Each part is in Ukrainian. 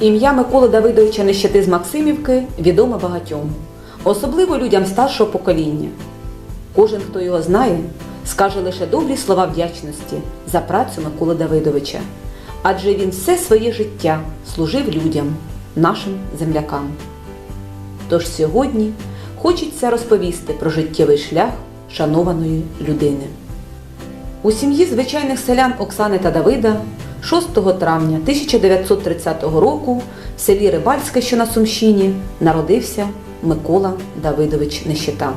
Ім'я Миколи Давидовича Нещати з Максимівки відоме багатьом, особливо людям старшого покоління. Кожен, хто його знає, скаже лише добрі слова вдячності за працю Миколи Давидовича, адже він все своє життя служив людям, нашим землякам. Тож сьогодні хочеться розповісти про життєвий шлях шанованої людини. У сім'ї звичайних селян Оксани та Давида 6 травня 1930 року в селі Рибальське, що на Сумщині, народився Микола Давидович Нещета.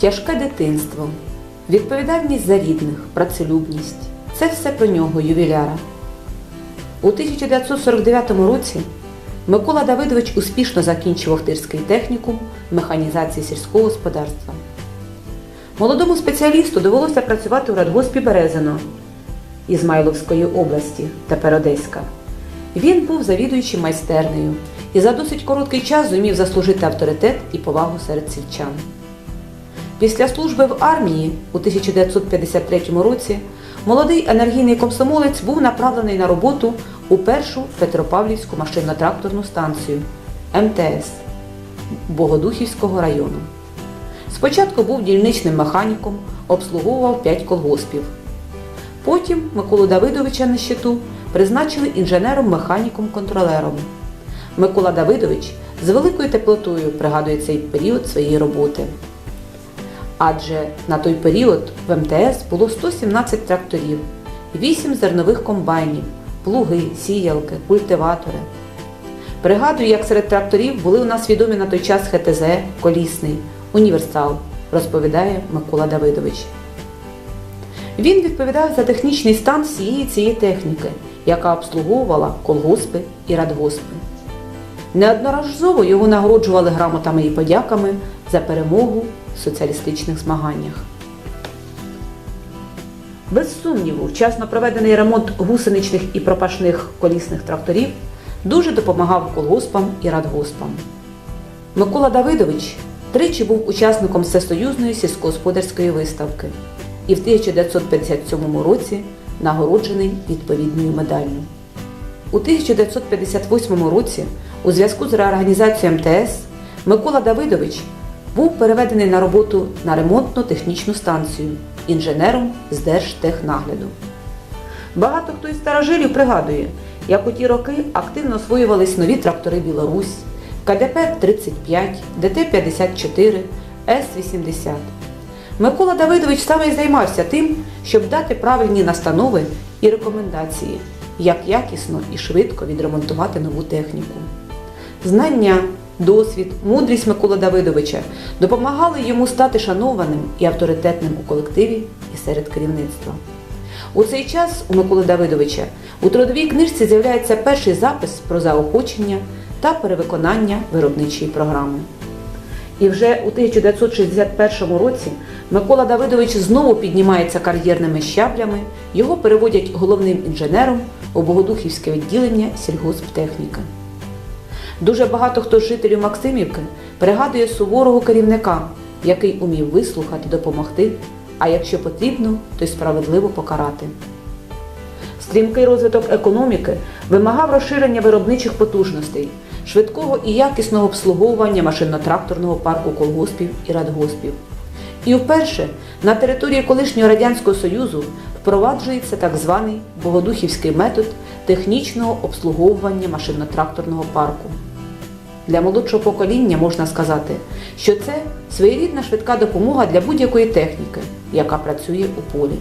Тяжке дитинство, відповідальність за рідних, працелюбність це все про нього, ювіляра. У 1949 році Микола Давидович успішно закінчив Охтирський технікум механізації сільського господарства. Молодому спеціалісту довелося працювати у радгоспі Березино Ізмайловської області, тепер Одеська. Він був завідуючим майстернею і за досить короткий час зумів заслужити авторитет і повагу серед сільчан. Після служби в армії у 1953 році молодий енергійний комсомолець був направлений на роботу у першу Петропавлівську машинно-тракторну станцію МТС Богодухівського району. Спочатку був дільничним механіком, обслуговував 5 колгоспів. Потім Миколу Давидовича на щиту призначили інженером-механіком-контролером. Микола Давидович з великою теплотою пригадує цей період своєї роботи. Адже на той період в МТС було 117 тракторів, 8 зернових комбайнів, плуги, сіялки, культиватори. Пригадую, як серед тракторів були у нас відомі на той час ХТЗ, Колісний, Універсал, розповідає Микола Давидович. Він відповідав за технічний стан всієї цієї техніки, яка обслуговувала колгоспи і радгоспи. Неодноразово його нагороджували грамотами і подяками за перемогу в соціалістичних змаганнях. Без сумніву, вчасно проведений ремонт гусеничних і пропашних колісних тракторів дуже допомагав колгоспам і радгоспам. Микола Давидович тричі був учасником Всесоюзної сільськогосподарської виставки і в 1957 році нагороджений відповідною медаллю. У 1958 році у зв'язку з реорганізацією МТС Микола Давидович був переведений на роботу на ремонтно-технічну станцію інженером з Держтехнагляду. Багато хто із старожилів пригадує, як у ті роки активно освоювались нові трактори Білорусь, КДП-35, ДТ-54, С-80. Микола Давидович саме і займався тим, щоб дати правильні настанови і рекомендації, як якісно і швидко відремонтувати нову техніку. Знання, досвід, мудрість Миколи Давидовича допомагали йому стати шанованим і авторитетним у колективі і серед керівництва. У цей час у Миколи Давидовича у трудовій книжці з'являється перший запис про заохочення та перевиконання виробничої програми. І вже у 1961 році Микола Давидович знову піднімається кар'єрними щаблями, його переводять головним інженером у Богодухівське відділення сільгосптехніки. Дуже багато хто з жителів Максимівки пригадує суворого керівника, який умів вислухати, допомогти, а якщо потрібно, то й справедливо покарати. Стрімкий розвиток економіки вимагав розширення виробничих потужностей, швидкого і якісного обслуговування машинно-тракторного парку колгоспів і радгоспів. І вперше на території колишнього Радянського Союзу впроваджується так званий Богодухівський метод технічного обслуговування машинно-тракторного парку. Для молодшого покоління можна сказати, що це своєрідна швидка допомога для будь-якої техніки, яка працює у полі.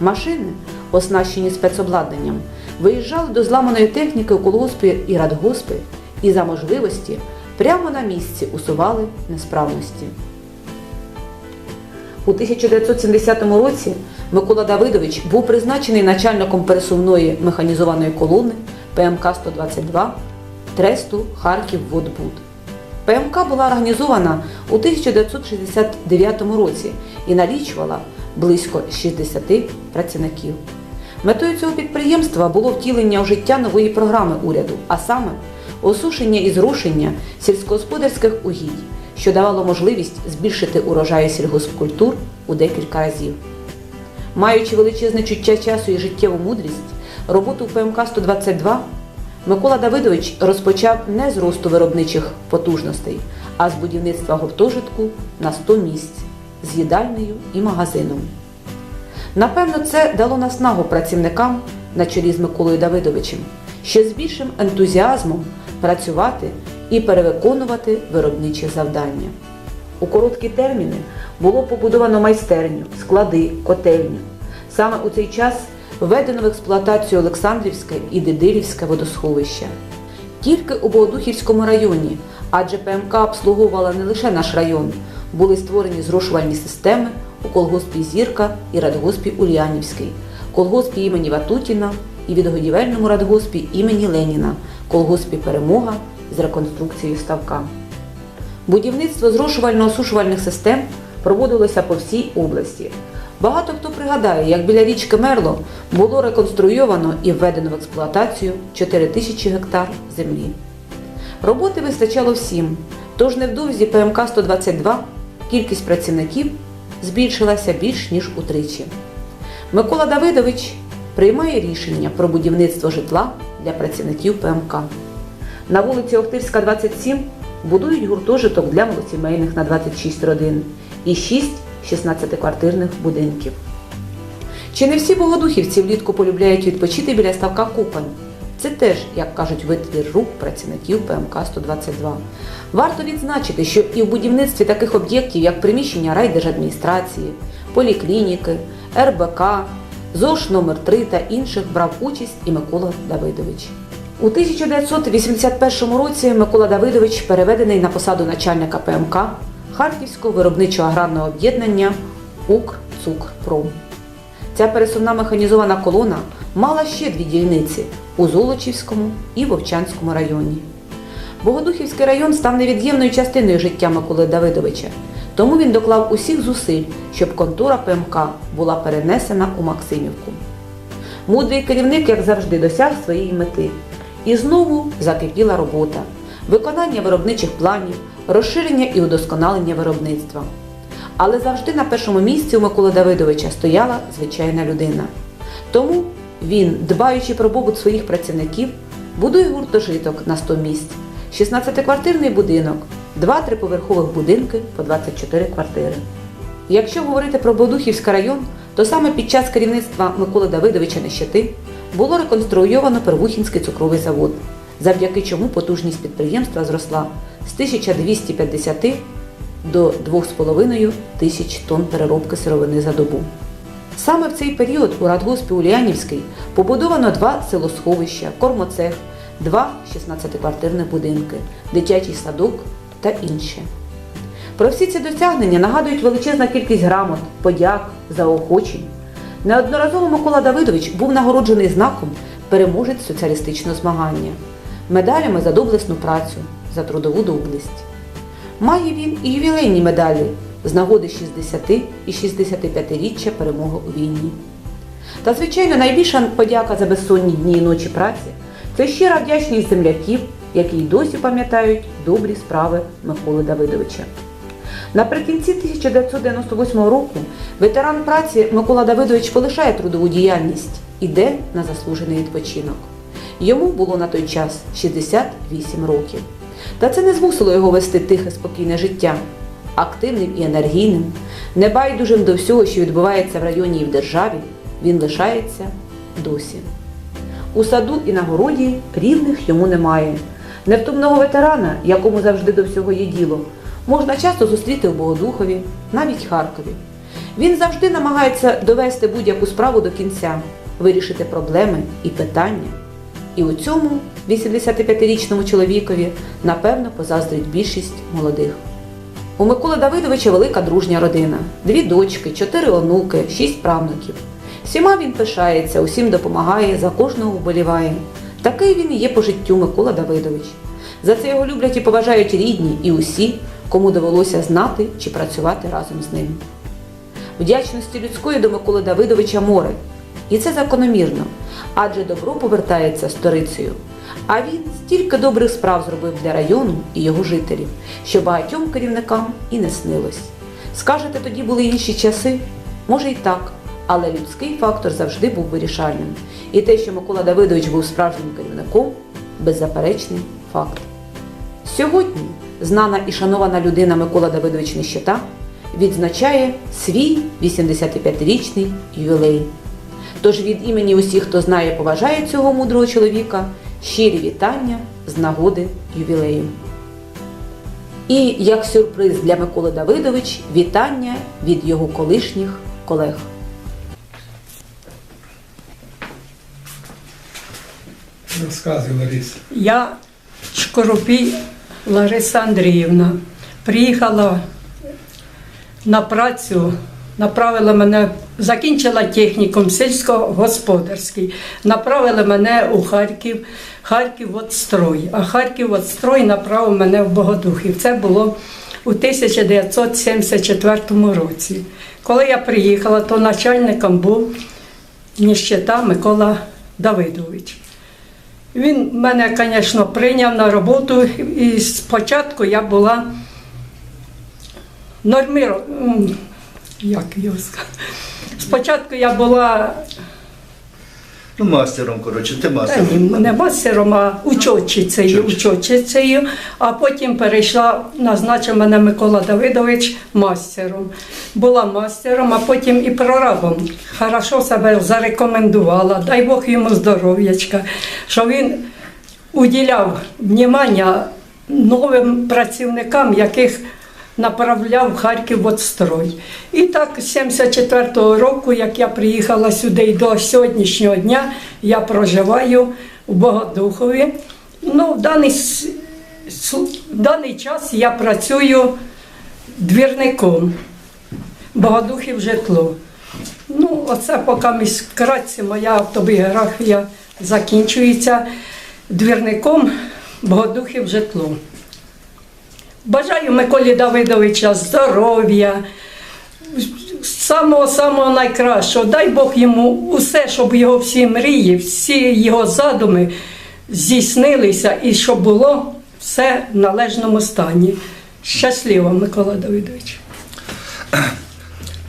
Машини, оснащені спецобладнанням, виїжджали до зламаної техніки у колгоспі і радгоспи і за можливості прямо на місці усували несправності. У 1970 році Микола Давидович був призначений начальником пересувної механізованої колони ПМК-122 Тресту Харків Водбуд. ПМК була організована у 1969 році і налічувала близько 60 працівників. Метою цього підприємства було втілення у життя нової програми уряду, а саме осушення і зрушення сільськогосподарських угідь, що давало можливість збільшити урожаї сільгоспкультур у декілька разів. Маючи величезне чуття часу і життєву мудрість, роботу в ПМК-122 Микола Давидович розпочав не з росту виробничих потужностей, а з будівництва гуртожитку на 100 місць з їдальнею і магазином. Напевно, це дало наснагу працівникам на чолі з Миколою Давидовичем, ще з більшим ентузіазмом працювати і перевиконувати виробничі завдання. У короткі терміни було побудовано майстерню, склади, котельню. Саме у цей час введено в експлуатацію Олександрівське і Дедилівське водосховища. Тільки у Богодухівському районі, адже ПМК обслуговувала не лише наш район, були створені зрошувальні системи у колгоспі Зірка і радгоспі Ульянівський, колгоспі імені Ватутіна і відгодівельному радгоспі імені Леніна, колгоспі Перемога з реконструкцією ставка. Будівництво зрошувально-осушувальних систем проводилося по всій області. Багато хто пригадає, як біля річки Мерло було реконструйовано і введено в експлуатацію 4 тисячі гектар землі. Роботи вистачало всім, тож невдовзі ПМК-122 кількість працівників збільшилася більш ніж утричі. Микола Давидович приймає рішення про будівництво житла для працівників ПМК. На вулиці Охтирська, 27 будують гуртожиток для малосімейних на 26 родин і 6 16-квартирних будинків. Чи не всі богодухівці влітку полюбляють відпочити біля ставка Купань? Це теж, як кажуть, витвір рук працівників ПМК-122. Варто відзначити, що і в будівництві таких об'єктів, як приміщення райдержадміністрації, поліклініки, РБК, ЗОШ номер 3 та інших брав участь і Микола Давидович. У 1981 році Микола Давидович переведений на посаду начальника ПМК Харківського виробничого аграрного об'єднання «Укрцукрпром». Ця пересувна механізована колона мала ще дві дільниці у Золочівському і Вовчанському районі. Богодухівський район став невід'ємною частиною життя Миколи Давидовича, тому він доклав усіх зусиль, щоб контура ПМК була перенесена у Максимівку. Мудрий керівник, як завжди, досяг своєї мети. І знову закипіла робота, виконання виробничих планів, розширення і удосконалення виробництва. Але завжди на першому місці у Миколи Давидовича стояла звичайна людина. Тому він, дбаючи про побут своїх працівників, будує гуртожиток на 100 місць, 16-квартирний будинок, два триповерхових будинки по 24 квартири. Якщо говорити про Бодухівський район, то саме під час керівництва Миколи Давидовича Нещети було реконструйовано Первухінський цукровий завод, завдяки чому потужність підприємства зросла з 1250 до 2,5 тисяч тонн переробки сировини за добу. Саме в цей період у радгоспі Ульянівський побудовано два селосховища, кормоцех, два 16-квартирних будинки, дитячий садок та інше. Про всі ці досягнення нагадують величезна кількість грамот, подяк, заохочень. Неодноразово Микола Давидович був нагороджений знаком переможець соціалістичного змагання, медалями за доблесну працю, за трудову доблесть. Має він і ювілейні медалі з нагоди 60 і 65-річчя перемоги у війні. Та, звичайно, найбільша подяка за безсонні дні і ночі праці це щира вдячність земляків, які й досі пам'ятають добрі справи Миколи Давидовича. Наприкінці 1998 року ветеран праці Микола Давидович полишає трудову діяльність, іде на заслужений відпочинок. Йому було на той час 68 років. Та це не змусило його вести тихе, спокійне життя. Активним і енергійним, небайдужим до всього, що відбувається в районі і в державі, він лишається досі. У саду і на городі рівних йому немає. Невтомного ветерана, якому завжди до всього є діло, можна часто зустріти в Богодухові, навіть Харкові. Він завжди намагається довести будь-яку справу до кінця, вирішити проблеми і питання. І у цьому 85-річному чоловікові напевно позаздрить більшість молодих. У Миколи Давидовича велика дружня родина, дві дочки, чотири онуки, шість правнуків. Всіма він пишається, усім допомагає, за кожного вболіває. Такий він і є по життю Микола Давидович. За це його люблять і поважають рідні і усі, кому довелося знати чи працювати разом з ним. Вдячності людської до Миколи Давидовича море. І це закономірно, адже добро повертається сторицею. А він стільки добрих справ зробив для району і його жителів, що багатьом керівникам і не снилось. Скажете, тоді були інші часи? Може й так, але людський фактор завжди був вирішальним. І те, що Микола Давидович був справжнім керівником, беззаперечний факт. Сьогодні знана і шанована людина Микола Давидович Нищета відзначає свій 85-річний ювілей. Тож від імені усіх, хто знає і поважає цього мудрого чоловіка, щирі вітання з нагоди ювілею. І як сюрприз для Миколи Давидович вітання від його колишніх колег. Розказуй, Лариса. Я Шкоропій Лариса Андріївна. Приїхала на працю, направила мене, закінчила технікум сільськогосподарський, направили мене у Харків, Харків Отстрой. А Харків Отстрой направив мене в Богодухів. Це було у 1974 році. Коли я приїхала, то начальником був Ніщета Микола Давидович. Він мене, звісно, прийняв на роботу, і спочатку я була норміро... Як його сказати? Спочатку я була Ну, мастером, коротше, ти та ні, не мастером, а учочицею, учочицею, а потім перейшла, назначив мене Микола Давидович мастером. Була мастером, а потім і прорабом. Хорошо себе зарекомендувала, дай Бог йому здоров'ячка, що він уділяв внимання новим працівникам, яких направляв Харків Отстрой. І так з 74-го року, як я приїхала сюди і до сьогоднішнього дня, я проживаю у Богодухові. Ну, в даний, в даний час я працюю двірником. Богодухів житло. Ну, оце поки місь вкратце моя автобіографія закінчується двірником Богодухів житло. Бажаю Миколі Давидовича здоров'я, самого-самого найкращого. Дай Бог йому усе, щоб його всі мрії, всі його задуми здійснилися і щоб було все в належному стані. Щасливо, Микола Давидович.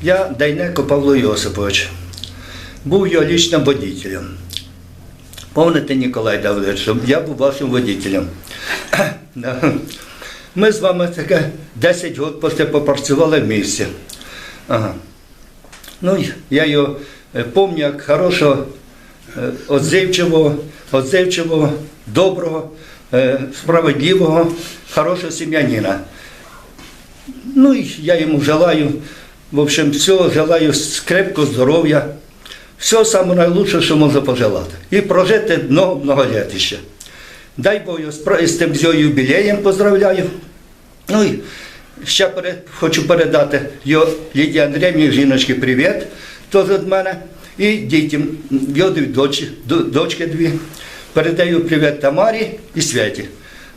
Я Дайнеко Павло Йосипович. Був його лічним водителем. Помните, Ніколай Давидович, що я був вашим водителем. Ми з вами таке 10 років попрацювали в місті. Ага. Ну, я його е, пам'ятаю як хорошого, е, отзивчивого, отзивчивого, доброго, е, справедливого, хорошого сім'янина. Ну і я йому желаю, в общем, всього желаю крепкого здоров'я, все найкраще, що можна пожелати. І прожити много-много літ ще. Дай Бог з тим юбілеєм поздравляю. Ну і ще пере- хочу передати його Лідії Андріївні, жіночки, привіт, теж від мене. І дітям, його дві дочі, д- дочки дві. Передаю привіт Тамарі і Святі.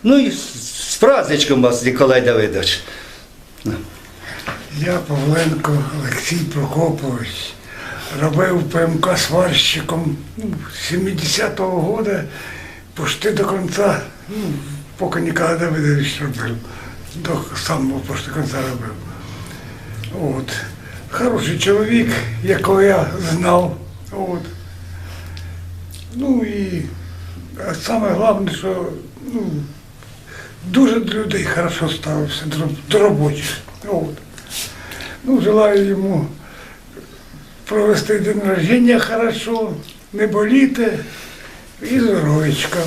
Ну і з- праздничком вас, Ніколай Давидович. Я Павленко Олексій Прокопович. Робив ПМК сварщиком ну, 70-го року, почти до кінця, ну, поки Ніколай Давидович робив. До самого почти кінця робив. От. Хороший чоловік, якого я знав. От. Ну і саме головне, що ну, дуже до людей хорошо ставився, до, робочих. От. Ну, желаю йому провести день рождения хорошо, не боліти і здоровечка.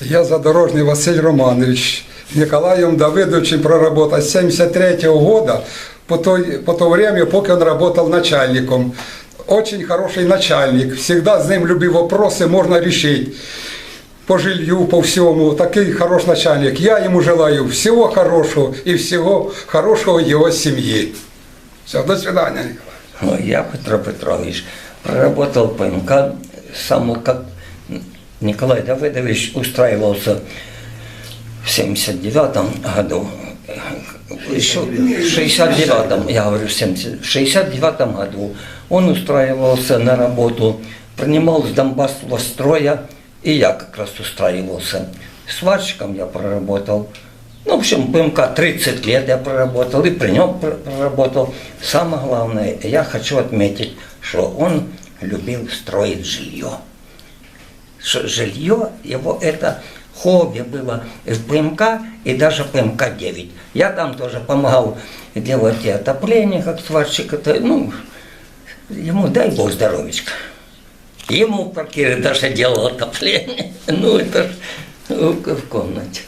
Я задорожный Василий Романович. С Николаем Давыдовичем проработал с 73 года, по, той, по то время, пока он работал начальником. Очень хороший начальник. Всегда с ним любые вопросы можно решить. По жилью, по всему. Такой хороший начальник. Я ему желаю всего хорошего и всего хорошего его семьи. Все, до свидания, Николай. Ну, Я, Петро Петрович, проработал в ПМК, сам как Николай Давыдович устраивался в 79-м году. Еще в 69 я говорю, в 70 в 69 году он устраивался на работу, принимал с Донбасс строя, и я как раз устраивался. Сварщиком я проработал. Ну, в общем, ПМК 30 лет я проработал и при нем проработал. Самое главное, я хочу отметить, что он любил строить жилье. жилье его это хобби было в ПМК и даже ПМК-9. Я там тоже помогал делать и отопление, как сварщик. Это, ну, ему дай бог здоровечка. Ему в квартире даже делал отопление. Ну, это в в комнате.